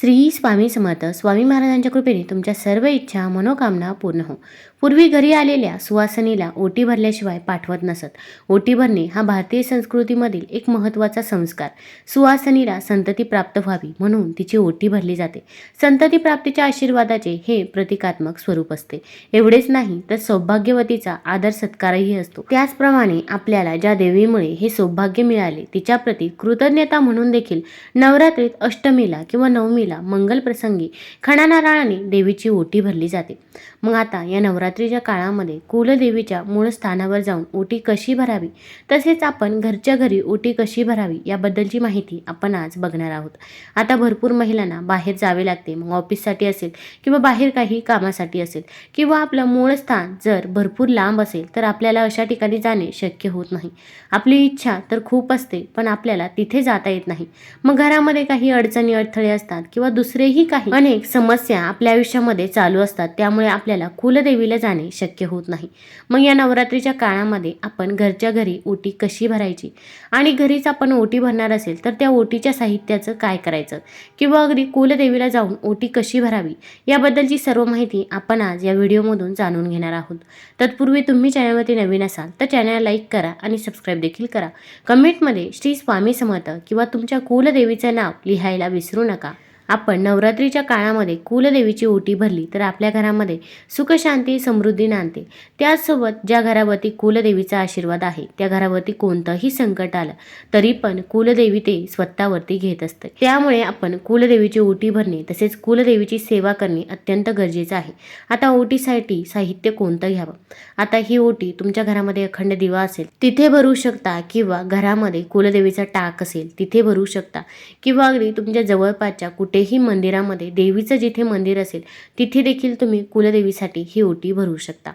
श्री स्वामी समर्थ स्वामी महाराजांच्या कृपेने तुमच्या सर्व इच्छा मनोकामना पूर्ण हो. पूर्वी घरी आलेल्या सुवासनीला ओटी भरल्याशिवाय पाठवत नसत. ओटी भरणे हा भारतीय संस्कृतीमधील एक महत्त्वाचा संस्कार. सुवासनीला संतती प्राप्त व्हावी म्हणून तिची ओटी भरली जाते. संतती प्राप्तीच्या आशीर्वादाचे हे प्रतिकात्मक स्वरूप असते. एवढेच नाही तर सौभाग्यवतीचा आदर सत्कारही असतो. त्याचप्रमाणे आपल्याला ज्या देवीमुळे हे सौभाग्य मिळाले तिच्याप्रती कृतज्ञता म्हणून देखील नवरात्रीत अष्टमीला किंवा नवमी नवमीला मंगल प्रसंगी खणानारळाने देवीची ओटी भरली जाते. मग आता या नवरात्रीच्या काळामध्ये कुलदेवीच्या मूळ स्थानावर जाऊन ओटी कशी भरावी? तसेच आपण घरच्या घरी ओटी कशी भरावी? याबद्दलची माहिती आपण आज बघणार आहोत. आता भरपूर महिलांना बाहेर जावे लागते. मग ऑफिससाठी असेल किंवा बाहेर काही कामासाठी असेल किंवा आपलं मूळ स्थान जर भरपूर लांब असेल तर आपल्याला अशा ठिकाणी जाणे शक्य होत नाही. आपली इच्छा तर खूप असते पण आपल्याला तिथे जाता येत नाही. मग घरामध्ये काही अडचणी अडथळे असतात किंवा दुसरेही काही अनेक समस्या आपल्या आयुष्यामध्ये चालू असतात. त्यामुळे आपल्या आपल्याला कुलदेवीला जाणे शक्य होत नाही. मग या नवरात्रीच्या काळामध्ये आपण घरच्या घरी ओटी कशी भरायची? आणि घरीच आपण ओटी भरणार असेल तर त्या ओटीच्या साहित्याचं काय करायचं? किंवा अगदी कुलदेवीला जाऊन ओटी कशी भरावी? याबद्दलची सर्व माहिती आपण आज या व्हिडिओमधून जाणून घेणार आहोत. तत्पूर्वी तुम्ही चॅनलवरती नवीन असाल तर चॅनल लाईक करा आणि सबस्क्राईब देखील करा. कमेंटमध्ये श्री स्वामी समर्थ किंवा तुमच्या कुलदेवीचं नाव लिहायला विसरू नका. आपण नवरात्रीच्या काळामध्ये कुलदेवीची ओटी भरली तर आपल्या घरामध्ये सुखशांती समृद्धी नांदते. त्याचसोबत ज्या घरावरती कुलदेवीचा आशीर्वाद आहे त्या घरावरती कोणतंही संकट आलं तरी पण कुलदेवी ते स्वतःवरती घेत असते. त्यामुळे आपण कुलदेवीची ओटी भरणे तसेच कुलदेवीची सेवा करणे अत्यंत गरजेचं आहे. आता ओटीसाठी साहित्य कोणतं घ्यावं? आता ही ओटी तुमच्या घरामध्ये अखंड दिवा असेल तिथे भरू शकता किंवा घरामध्ये कुलदेवीचा टाक असेल तिथे भरू शकता किंवा अगदी तुमच्या जवळपासच्या कुठे कुठल्याही मंदिरामध्ये देवीचं जिथे मंदिर असेल तिथे देखील तुम्ही कुलदेवीसाठी ही ओटी भरू शकता.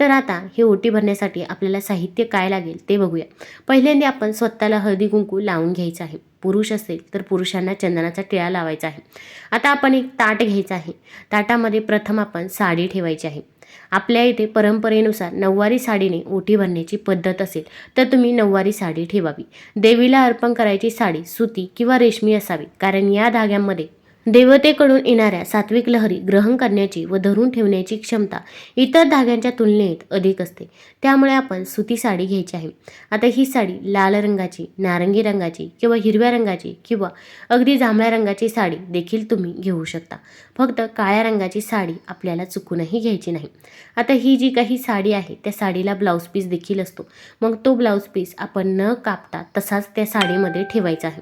तर आता ही ओटी भरण्यासाठी आपल्याला साहित्य काय लागेल ते बघूया. पहिल्यांदा आपण स्वतःला हळदी कुंकू लावून घ्यायचं आहे. पुरुष असेल तर पुरुषांना चंदनाचा टिळा लावायचा आहे. आता आपण एक ताट घ्यायचं आहे. ताटामध्ये प्रथम आपण साडी ठेवायची आहे. आपल्या इथे परंपरेनुसार नऊवारी साडीने ओटी भरण्याची पद्धत असेल तर तुम्ही नऊवारी साडी ठेवावी. देवीला अर्पण करायची साडी सुती किंवा रेशमी असावी कारण या धाग्यांमध्ये देवतेकडून येणाऱ्या सात्विक लहरी ग्रहण करण्याची व धरून ठेवण्याची क्षमता इतर धाग्यांच्या तुलनेत अधिक असते. त्यामुळे आपण सुती साडी घ्यायची आहे. आता ही साडी लाल रंगाची नारंगी रंगाची किंवा हिरव्या रंगाची किंवा अगदी जांभळ्या रंगाची साडी देखील तुम्ही घेऊ शकता. फक्त काळ्या रंगाची साडी आपल्याला चुकूनही घ्यायची नाही. आता ही जी काही साडी आहे त्या साडीला ब्लाऊज पीस देखील असतो. मग तो ब्लाऊज पीस आपण न कापता तसाच त्या साडीमध्ये ठेवायचा आहे.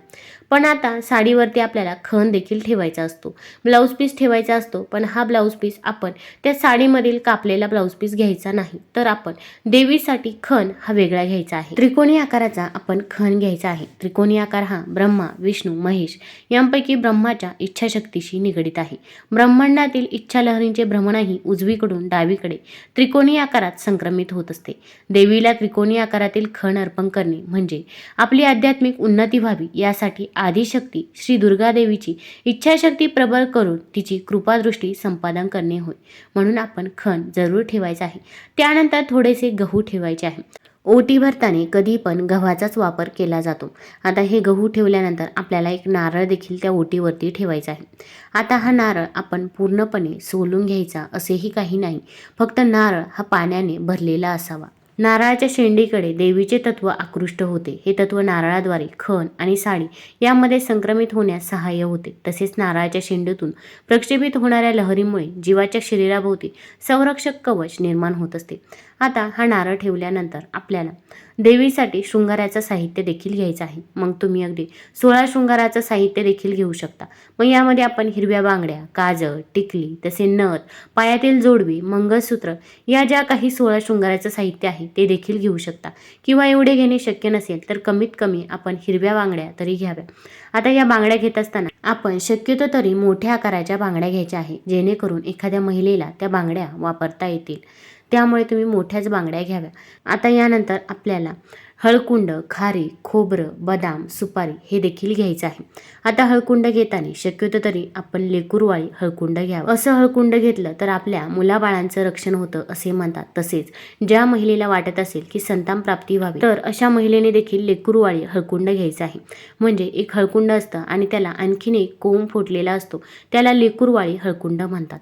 पण आता साडीवरती आपल्याला खण देखील ठेवायचं असतो. ब्लाऊज पीस ठेवायचा असतो पण हा ब्लाऊज पीस आपण त्या साडीमधील कापलेला ब्लाऊज पीस घ्यायचा नाही. तर आपण देवीसाठी खण हा वेगळा घ्यायचा आहे. त्रिकोणी आकाराचा आपण खण घ्यायचा आहे. त्रिकोणी आकार हा ब्रह्मा विष्णू महेश यांपैकी ब्रह्माच्या इच्छाशक्तीशी निगडित आहे. ब्रह्मांडातील इच्छा लहरींचे भ्रमणही उजवीकडून डावीकडे त्रिकोणी आकारात संक्रमित होत असते. देवीला त्रिकोणी आकारातील खण अर्पण करणे म्हणजे आपली आध्यात्मिक उन्नती व्हावी यासाठी आदिशक्ती श्री दुर्गा देवीची इच्छाशक्ती प्रबळ करून तिची कृपादृष्टी संपादन करणे होय. म्हणून आपण खण जरूर ठेवायचा आहे. त्यानंतर थोडेसे गहू ठेवायचे आहे. ओटी भरताना कधी पण गव्हाचाच वापर केला जातो. आता हे गहू ठेवल्यानंतर आपल्याला एक नारळ देखील त्या ओटीवरती ठेवायचा आहे. आता हा नारळ आपण पूर्णपणे सोलून घ्यायचा असेही काही नाही. फक्त नारळ हा पाण्याने भरलेला असावा. नारळाच्या शेंडीकडे देवीचे तत्व आकृष्ट होते. हे तत्व नारळाद्वारे खण आणि साडी यामध्ये संक्रमित होण्यास सहाय्य होते. तसेच नारळाच्या शेंडीतून प्रक्षेपित होणाऱ्या लहरीमुळे जीवाच्या शरीराभोवती संरक्षक कवच निर्माण होत असते. आता हा नारळ ठेवल्यानंतर आपल्याला देवीसाठी शृंगाराचं साहित्य देखील घ्यायचं आहे. मग तुम्ही अगदी सोळा शृंगाराचं साहित्य देखील घेऊ शकता. मग यामध्ये आपण हिरव्या बांगड्या काजळ टिकली तसे नथ पायातील जोडवी मंगळसूत्र या ज्या काही सोळा शृंगाराचं साहित्य आहे ते देखील घेऊ शकता. किंवा एवढे घेणे शक्य नसेल तर कमीत कमी आपण हिरव्या बांगड्या तरी घ्याव्या. आता या बांगड्या घेत असताना आपण शक्यतो तरी मोठ्या आकाराच्या बांगड्या घ्यायच्या आहे जेणेकरून एखाद्या महिलेला त्या बांगड्या वापरता येतील. त्यामुळे तुम्ही मोठ्याच बांगड्या घ्याव्या. आता यानंतर आपल्याला हळकुंड खारी खोबरं बदाम सुपारी हे देखील घ्यायचं आहे. आता हळकुंड घेताना शक्यतो तरी आपण लेकूरवाळी हळकुंड घ्यावं. असं हळकुंड घेतलं तर आपल्या मुलाबाळांचं रक्षण होतं असे म्हणतात. तसेच ज्या महिलेला वाटत असेल की संतान प्राप्ती व्हावी तर अशा महिलेने देखील लेकूरवाळी हळकुंड घ्यायचं आहे. म्हणजे एक हळकुंड असतं आणि त्याला आणखीन एक कोंब फुटलेला असतो. त्याला लेकूरवाळी हळकुंड म्हणतात.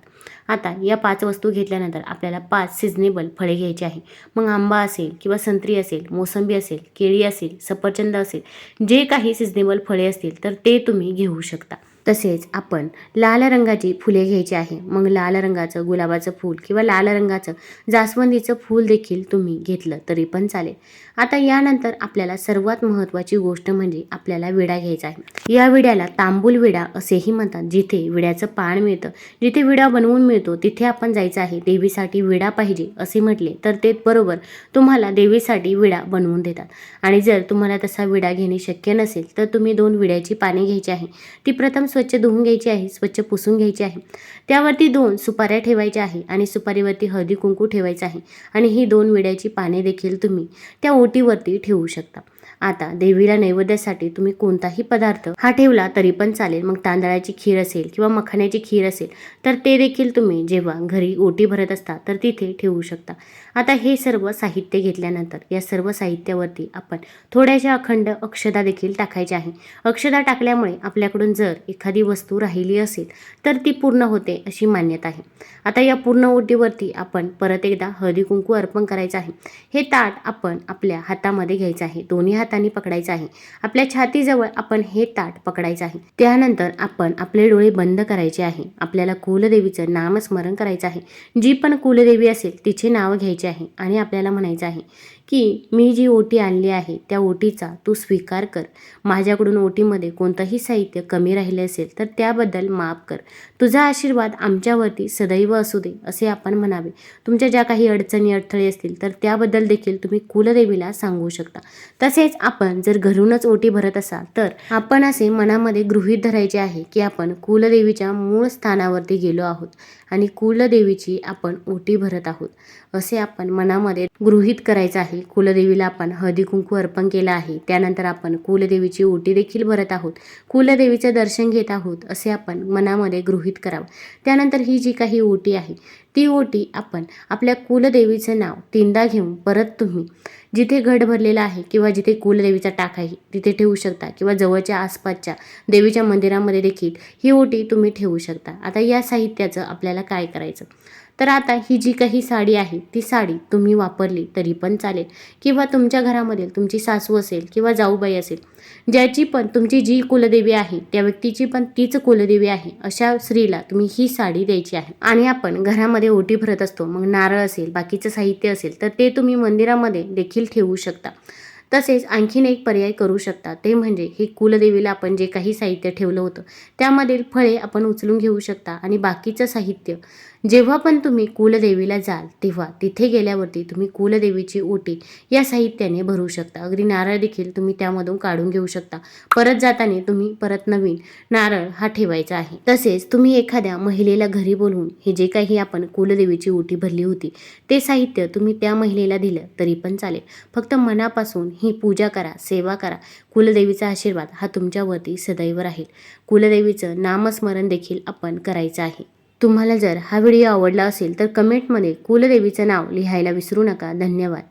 आता या पाच वस्तू घेतल्यानंतर आपल्याला पाच सिजनेबल फळे घ्यायची आहे. मग आंबा असेल किंवा संत्री असेल मोसंबी असेल केळी असेल सफरचंद असेल जे काही सिजनेबल फळे असतील तर ते तुम्ही घेऊ शकता. तसेच आपण लाल रंगाची फुले घ्यायची आहे. मग लाल रंगाचं गुलाबाचं फूल किंवा लाल रंगाचं जास्वंदीचं फूल देखील तुम्ही घेतलं तरी पण चालेल. आता यानंतर आपल्याला सर्वात महत्त्वाची गोष्ट म्हणजे आपल्याला विडा घ्यायचा आहे. या विड्याला तांबूल विडा असेही म्हणतात. जिथे विड्याचं पान मिळतं जिथे विडा बनवून मिळतो तिथे आपण जायचं आहे. देवीसाठी विडा पाहिजे असे म्हटले तर ते बरोबर तुम्हाला देवीसाठी विडा बनवून देतात. आणि जर तुम्हाला तसा विडा घेणे शक्य नसेल तर तुम्ही दोन विड्याची पाने घ्यायची आहे. ती प्रथम स्वच्छ धुवून घ्यायची आहे स्वच्छ पुसून घ्यायची आहे. त्यावरती दोन सुपाऱ्या ठेवायच्या आहे आणि सुपारीवरती हळदी कुंकू ठेवायचं आहे. आणि ही दोन विड्याची पाने देखील तुम्ही त्या ओटीवरती ठेवू शकता. आता देवीला नैवेद्यासाठी तुम्ही कोणताही पदार्थ हा ठेवला तरी पण चालेल. मग तांदळाची खीर असेल किंवा मखाण्याची खीर असेल तर ते देखील तुम्ही जेव्हा घरी ओटी भरत असता तर तिथे ठेवू शकता. आता हे सर्व साहित्य घेतल्यानंतर या सर्व साहित्यावरती आपण थोड्याशा अखंड अक्षदा देखील टाकायचे आहे. अक्षदा टाकल्यामुळे आपल्याकडून जर एखादी वस्तू राहिली असेल तर ती पूर्ण होते अशी मान्यता आहे. आता या पूर्ण ओटीवरती आपण परत एकदा हळदी कुंकू अर्पण करायचं आहे. हे ताट आपण आपल्या हातामध्ये घ्यायचं आहे. दोन्ही हाताने पकडायचं आहे. आपल्या छातीजवळ आपण हे ताट पकडायचं आहे. त्यानंतर आपण आपले डोळे बंद करायचे आहे. आपल्याला कुलदेवीचं नामस्मरण करायचं आहे. जी पण कुलदेवी असेल तिचे नाव घ्यायचे आहे आणि आपल्याला म्हणायचं आहे की मी जी ओटी आणली आहे त्या ओटीचा तू स्वीकार कर. माझ्याकडून ओटीमध्ये कोणतंही साहित्य कमी राहिले असेल तर त्याबद्दल माफ कर. तुझा आशीर्वाद आमच्यावरती सदैव असू दे असे आपण म्हणावे. तुमच्या ज्या काही अडचणी अडथळे असतील तर त्याबद्दल देखील तुम्ही कुलदेवीला सांगू शकता. तसेच आपण जर घरूनच ओटी भरत असाल तर आपण असे मनामध्ये गृहीत धरायचे आहे की आपण कुलदेवीच्या मूळ स्थानावरती गेलो आहोत आणि कुलदेवीची आपण ओटी भरत आहोत असे आपण मनामध्ये गृहीत करायचं आहे. कुलदेवीला आपण हळदी कुंकू अर्पण केलं आहे. त्यानंतर आपण कुलदेवीची ओटी देखील भरत आहोत. कुलदेवीचं दर्शन घेत आहोत असे आपण मनामध्ये गृहीत करावं. त्यानंतर ही जी काही ओटी आहे ती ओटी आपण आपल्या कुलदेवीचं नाव तीनदा घेऊन परत तुम्ही जिथे घट भरलेला आहे किंवा जिथे कुलदेवीचा टाक आहे तिथे ठेवू शकता किंवा जवळच्या आसपासच्या देवीच्या मंदिरामध्ये देखील ही ओटी तुम्ही ठेवू शकता. आता या साहित्याचं आपल्याला काय करायचं? तर आता ही जी काही साडी आहे ती साडी तुम्ही वापरली तरी पण चालेल. किंवा तुमच्या घरामध्ये तुमची सासू असेल किंवा जाऊबाई असेल ज्याची पण तुमची जी कुलदेवी आहे त्या व्यक्तीची पण तीच कुलदेवी आहे अशा स्त्रीला तुम्ही ही साडी द्यायची आहे. आणि आपण घरामध्ये ओटी भरत असतो मग नारळ असेल बाकीचं साहित्य असेल तर ते तुम्ही मंदिरामध्ये देखील देखील ठेवू शकता. तसेच आणखीन एक पर्याय करू शकता. ते म्हणजे हे कुलदेवीला आपण जे काही साहित्य ठेवलं होतं त्यामधील फळे आपण उचलून घेऊ शकता आणि बाकीचं साहित्य जेव्हा पण तुम्ही कुलदेवीला जाल तेव्हा तिथे गेल्यावरती तुम्ही कुलदेवीची ओटी या साहित्याने भरू शकता. अगदी नारळ देखील तुम्ही त्यामधून काढून घेऊ शकता. परत जाताना तुम्ही परत नवीन नारळ हा ठेवायचा आहे. तसेच तुम्ही एखाद्या महिलेला घरी बोलवून हे जे काही आपण कुलदेवीची ओटी भरली होती ते साहित्य तुम्ही त्या महिलेला दिलं तरी पण चालेल. फक्त मनापासून ही पूजा करा सेवा करा. कुलदेवीचा आशीर्वाद हा तुमच्यावरती सदैव राहील. कुलदेवीचं नामस्मरण देखील आपण करायचं आहे. तुम्हाला जर हा व्हिडिओ आवडला असेल तर कमेंटमध्ये कुलदेवीचं नाव लिहायला विसरू नका. धन्यवाद.